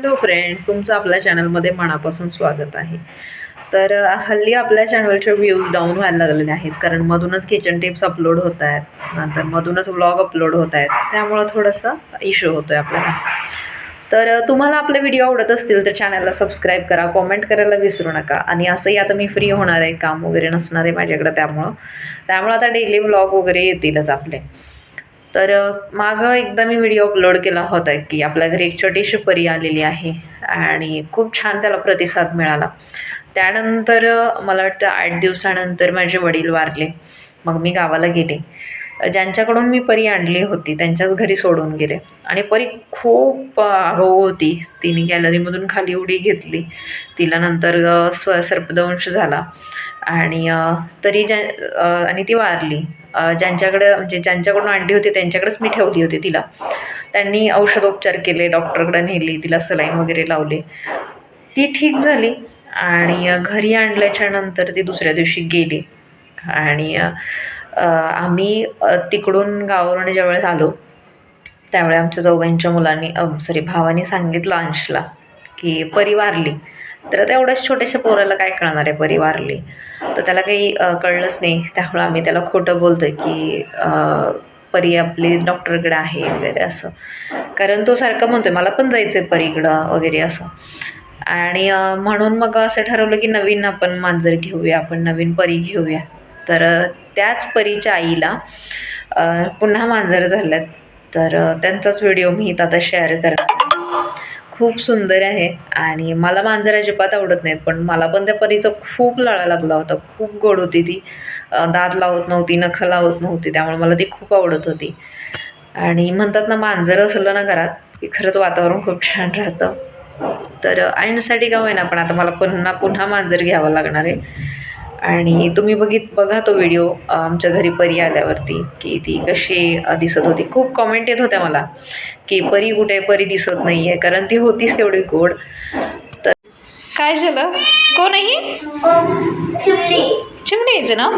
Hello friends तुमचं आपल्या चॅनलमध्ये मनापासून स्वागत आहे. तर हल्ली आपल्या चॅनलचे व्ह्यूज डाऊन व्हायला लागलेले आहेत कारण मधूनच किचन टिप्स अपलोड होत आहेत नंतर मधूनच व्लॉग अपलोड होत आहेत त्यामुळं थोडंसं इश्यू होतो आहे आपल्याला. तर तुम्हाला आपले व्हिडिओ आवडत असतील तर चॅनलला सबस्क्राईब करा कॉमेंट करायला विसरू नका. आणि असंही आता मी फ्री होणार आहे काम वगैरे नसणार आहे माझ्याकडं त्यामुळं. त्यामुळं आता डेली व्लॉग वगैरे येतीलच आपले. तर मागं एकदा मी व्हिडिओ अपलोड केला होता की आपल्या घरी एक छोटीशी परी आलेली आहे आणि खूप छान त्याला प्रतिसाद मिळाला. त्यानंतर मला वाटतं आठ दिवसानंतर माझे वडील वारले. मग मी गावाला गेले. ज्यांच्याकडून मी परी आणली होती त्यांच्याच घरी सोडून गेले. आणि परी खूप हो होती. तिने गॅलरीमधून खाली उडी घेतली. तिला नंतर स्व सर्पदंश झाला. आणि तरी ज्या आणि ती वारली. ज्यांच्याकडं म्हणजे ज्यांच्याकडून आणली होती त्यांच्याकडेच मी ठेवली होती तिला. त्यांनी औषधोपचार केले डॉक्टरकडे नेली तिला सलाईन वगैरे लावले. ती ठीक झाली आणि घरी आणल्याच्या नंतर ती दुसऱ्या दिवशी गेली. आणि आम्ही तिकडून गावावरून ज्यावेळेस आलो त्यावेळे आमच्या जाऊबाईंच्या मुलांनी सॉरी भावाने सांगितलं अंशला की परी वारली. तर आता एवढ्याच छोट्याशा पोराला काय कळणार आहे परिवारली? तर त्याला काही कळलंच नाही. त्यामुळं आम्ही त्याला खोटं बोलतो आहे की परी आपली डॉक्टरकडे आहे वगैरे असं. कारण तो सारखं म्हणतो आहे मला पण जायचं आहे परीकडं वगैरे असं. आणि म्हणून मग असं ठरवलं की नवीन आपण मांजर घेऊया आपण नवीन परी घेऊया. तर त्याच परीच्या आईला पुन्हा मांजर झाल्यात. तर त्यांचाच व्हिडिओ मी इथं आता शेअर करणार खूप सुंदर आहे. आणि मला मांजर अजिबात आवडत नाहीत पण मला पण त्या परीचं खूप लळा लागला होता. खूप गोड होती ती. दात लावत नव्हती नखं लावत नव्हती त्यामुळे मला ती खूप आवडत होती. आणि म्हणतात ना मांजर असलं ना घरात की खरंच वातावरण खूप छान राहतं. तर ऐनसाठी का होईना पण आता मला पुन्हा पुन्हा मांजर घ्यावं लागणार आहे. आणि तुम्ही बघित बघा तो व्हिडिओ आमच्या घरी परी आल्यावरती की ती कशी दिसत होती. खूप कॉमेंट येत होत्या मला की परी कुठे? परी दिसत नाही आहे कारण ती होतीच तेवढी गोड. तर काय झालं? कोणही चिमणी. चिमणी यायचं ना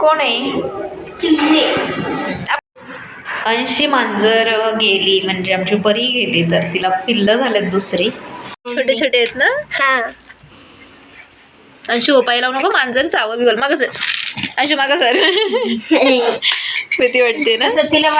कोण आहे अंशी मांजर गेली म्हणजे आमची परी गेली तर तिला पिल्लं झालेत दुसरी. छोटे छोटे आहेत ना? हा. अंशू उपाय लावू नको मांजर चावं बिवल. मागं सर. अंशू मागं सर. भीती वाटते ना? तिला